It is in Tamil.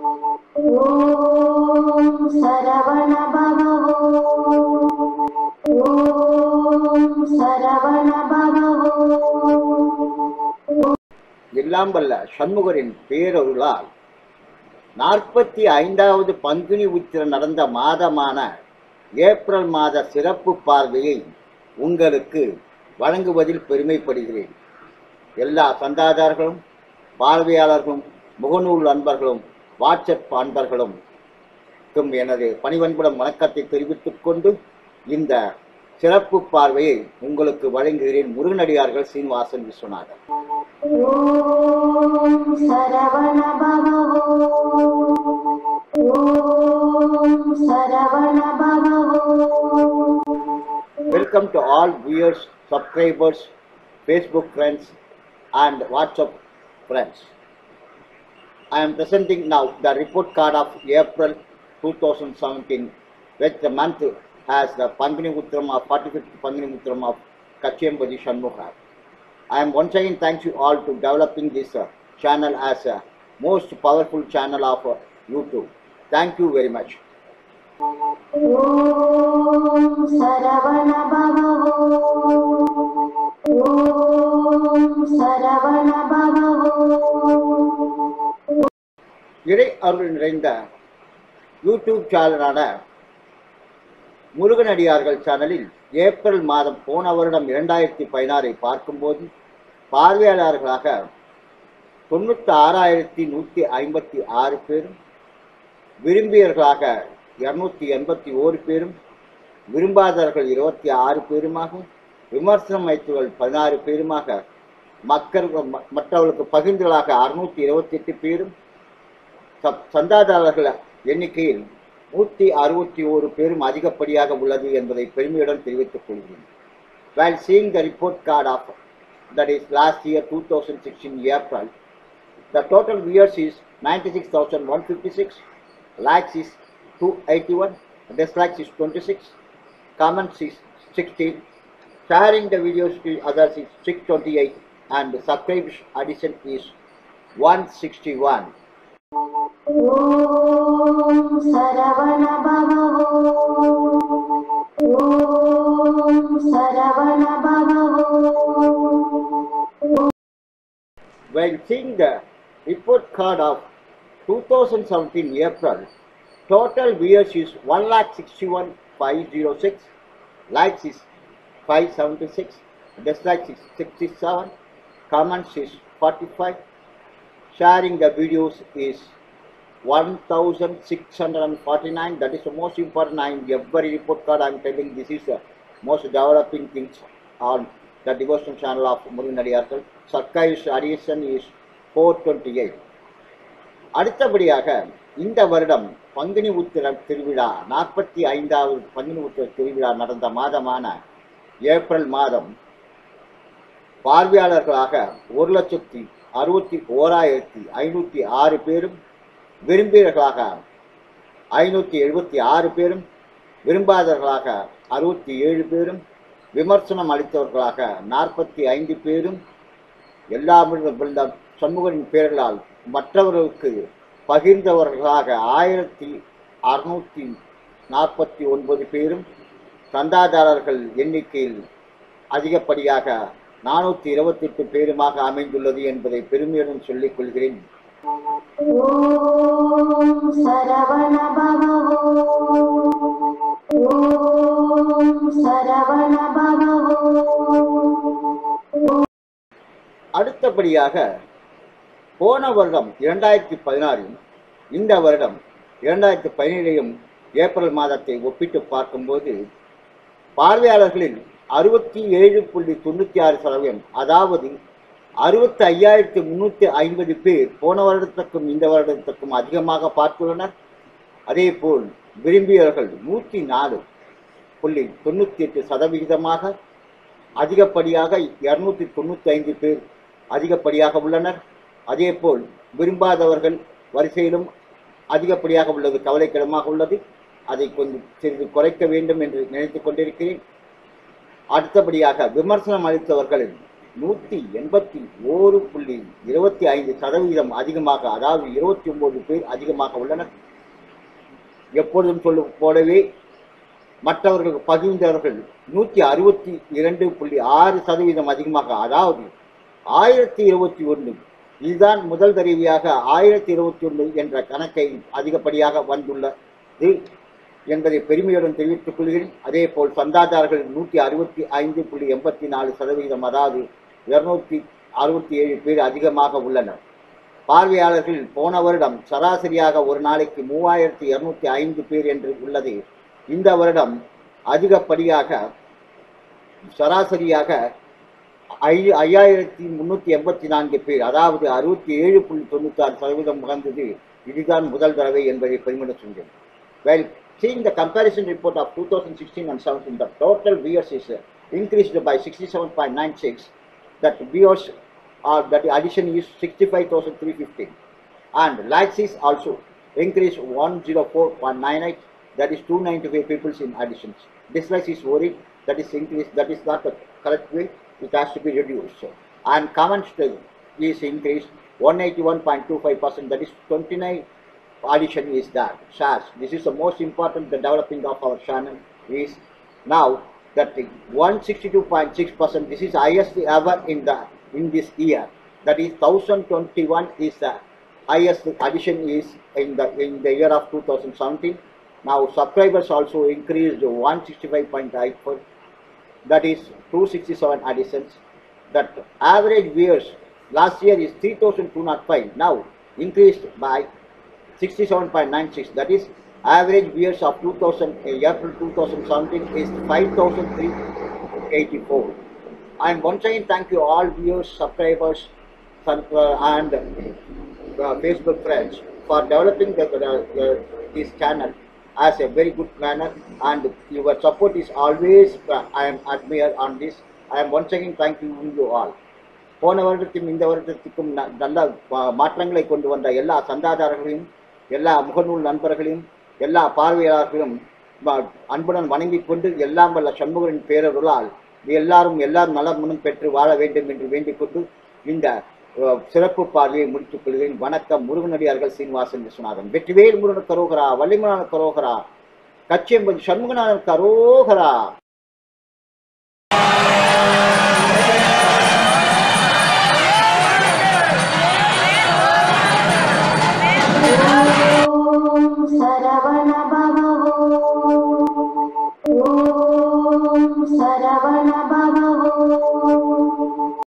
ஓம் சரவண சண்முகரின் பேரருளால் நாற்பத்தி ஐந்தாவது பங்குனி உத்திரம் நடந்த மாதமான ஏப்ரல் மாத சிறப்பு பார்வையை உங்களுக்கு வழங்குவதில் பெருமைப்படுகிறேன். எல்லா சந்தாதாரர்களும் பார்வையாளர்களும் முகநூல் அன்பர்களும் வாட்ஸ்அப் அன்பர்களும் எனது பணிவன்புடன் வணக்கத்தை தெரிவித்துக் கொண்டு இந்த சிறப்பு பார்வையை உங்களுக்கு வழங்குகிறேன் முருகனடியார்கள் Srinivasan Viswanathan welcome to all viewers subscribers Facebook friends and WhatsApp friends I am presenting now the report card of April 2017, which the month has the Pangani Utram of 45th Pangani Utram of Kachembadi Shanmukha. I am once again thank you all to developing this uh, channel as a most powerful channel of uh, YouTube. Thank you very much. ॐ सरवणभवो ॐ सरवणभवो இறை அருள் நிறைந்த யூடியூப் சேனலான முருகனடியார்கள் சேனலில் ஏப்ரல் மாதம் போன வருடம் இரண்டாயிரத்தி பதினாறை பார்க்கும்போது பார்வையாளர்களாக தொண்ணூற்றி ஆறாயிரத்தி நூற்றி ஐம்பத்தி ஆறு பேரும் விரும்பியர்களாக இரநூத்தி எண்பத்தி ஓரு பேரும் விரும்பாதவர்கள் இருபத்தி ஆறு பேருமாகவும் விமர்சனம் வைத்தவர்கள் பதினாறு பேருமாக மக்கள் ம- மற்றவர்களுக்கு பகிர்ந்துகளாக அறுநூற்றி இருபத்தி எட்டு பேரும் சந்தாதாரர்கள் எண்ணிக்கையில் நூற்றி அறுபத்தி ஓரு பேரும் அதிகப்படியாக உள்ளது என்பதை பெருமையுடன் தெரிவித்துக் கொள்கிறேன் While seeing the report card of that is last year 2016 April, the total viewers is 96,156, likes is 281, dislikes is 26, comments is 16, sharing the videos to others is 628, and subscribers addition is 161. ॐ सरवणभवो ॐ सरवणभवो When seeing the report card of 2017 April, total viewers is 1,61,506, likes is 576, dislikes is 67, comments is 45, sharing the videos is one thousand six 1649 that is the most important i in every report card i'm telling this is the most developing things on the devotion channel of முருகனடியார்கள் சர்க்கைஸ் அரியசன் இஸ் ஃபோர் டுவெண்ட்டி எயிட் அடுத்தபடியாக இந்த வருடம் பங்குனி உத்திர திருவிழா நாற்பத்தி ஐந்தாவது பங்குனி உத்திர திருவிழா நடந்த மாதமான ஏப்ரல் மாதம் பார்வையாளர்களாக ஒரு லட்சத்தி அறுபத்தி ஓராயிரத்தி ஐநூற்றி ஆறு பேரும் விரும்பியவர்களாக ஐநூற்றி எழுபத்தி ஆறு பேரும் விரும்பாதவர்களாக அறுபத்தி ஏழு பேரும் விமர்சனம் அளித்தவர்களாக நாற்பத்தி ஐந்து பேரும் எல்லா சண்முகரின் பெயர்களால் மற்றவர்களுக்கு பகிர்ந்தவர்களாக ஆயிரத்தி அறுநூற்றி நாற்பத்தி ஒன்பது பேரும் சந்தாதாரர்கள் எண்ணிக்கையில் அதிகப்படியாக நானூற்றி இருபத்தெட்டு பேருமாக அமைந்துள்ளது என்பதை பெருமையுடன் சொல்லிக் கொள்கிறேன். அடுத்தபடியாக போன வருடம் இரண்டாயிரத்தி பதினாறில் இந்த வருடம் இரண்டாயிரத்தி பதினேழையும் ஏப்ரல் மாதத்தை ஒப்பிட்டு பார்க்கும்போது பார்வையாளர்களில் அறுபத்தி ஏழு புள்ளி தொண்ணூற்றி ஆறு சதவீதம் அதாவது அறுபத்தி ஐயாயிரத்தி முன்னூற்றி ஐம்பது பேர் போன வருடத்துக்கும் இந்த வருடத்துக்கும் அதிகமாக பார்த்துள்ளனர். அதேபோல் விரும்பியவர்கள் நூற்றி நாலு புள்ளி தொண்ணூற்றி எட்டு சதவிகிதமாக அதிகப்படியாக இரநூத்தி தொண்ணூற்றி ஐந்து பேர் அதிகப்படியாக உள்ளனர். அதேபோல் விரும்பாதவர்கள் வரிசையிலும் அதிகப்படியாக உள்ளது கவலைக்கிடமாக உள்ளது. அதை கொஞ்சம் சிறிது குறைக்க வேண்டும் என்று நினைத்து கொண்டிருக்கிறேன். அடுத்தபடியாக விமர்சனம் அளித்தவர்களின் நூற்றி எண்பத்தி ஓரு புள்ளி இருபத்தி ஐந்து சதவீதம் அதிகமாக அதாவது இருபத்தி ஒன்பது பேர் அதிகமாக உள்ளனர். எப்பொழுதும் சொல்லும் போலவே மற்றவர்களுக்கு பகிர்ந்தவர்கள் நூற்றி அறுபத்தி இரண்டு புள்ளி ஆறு சதவீதம் அதிகமாக அதாவது ஆயிரத்தி இருபத்தி ஒன்று. இதுதான் முதல் தடவையாக ஆயிரத்தி இருபத்தி ஒன்று என்ற கணக்கை அதிகப்படியாக வந்துள்ளது என்பதை பெருமையுடன் தெரிவித்துக் கொள்கிறேன். அதே போல் சந்தாதாரர்கள் நூற்றி அறுபத்தி ஐந்து புள்ளி எண்பத்தி நாலு சதவீதம் அதாவது இருநூற்றி அறுபத்தி ஏழு பேர் அதிகமாக உள்ளனர். பார்வையாளர்கள் போன வருடம் சராசரியாக ஒரு நாளைக்கு மூவாயிரத்தி இருநூத்தி ஐந்து பேர் என்று உள்ளது. இந்த வருடம் அதிகப்படியாக சராசரியாக ஐ ஐயாயிரத்தி முன்னூற்றி எண்பத்தி நான்கு பேர் அதாவது அறுபத்தி ஏழு புள்ளி தொண்ணூற்றி ஆறு சதவீதம் உகந்தது. இதுதான் முதல் தடவை என்பதை பெருமிட சொன்னேன் well seeing the comparison report of two thousand sixteen and seventeen the total viewers is increased by sixty seven point nine six That viewers are that the addition is 65,315, and likes is also increased 104.98. That is 295 people in additions. Dislikes is worried. That is increased. That is not the correct way. It has to be reduced. And comments is increased 181.25 percent. That is 29 addition is that shares this is the most important the developing of our channel is now that 162.6 percent this is highest ever in the in this year. That is 1021 is the highest addition is in the in the year of 2017 now subscribers also increased 165.84 that is 267 additions. That average viewers last year is 3205 now increased by 67.96 that is average viewers of 2000 uh, April 2017 is 5384 and once again thank you all viewers subscribers sub- uh, and uh, Facebook friends for developing the, the, the, this channel as a very good manner and your support is always uh, I am admire on this I am once again thanking you all போன வருடத்துக்கும் இந்த வருடத்துக்கும் ந- நல்ல ப- மாற்றங்களை கொண்டு வந்த எல்லா சந்தாதாரர்களையும் எல்லா முகநூல் நண்பர்களையும் எல்லா பார்வையாளர்களும் அன்புடன் வணங்கிக் கொண்டு எல்லாம் வல்ல சண்முகரின் பேரருளால் எல்லாரும் எல்லாரும் நலமுனும் பெற்று வாழ வேண்டும் என்று வேண்டிக் கொண்டு இந்த சிறப்பு பார்வையை முடித்துக் கொள்கிறேன். வணக்கம் முருகனடியார்கள் சீனிவாசன் விஸ்வநாதன் வெற்றிவேல் முருகன் கரோகரா வள்ளிமனான கரோகரா கச்சியம்பதி சண்முகநாதன் கரோகரா.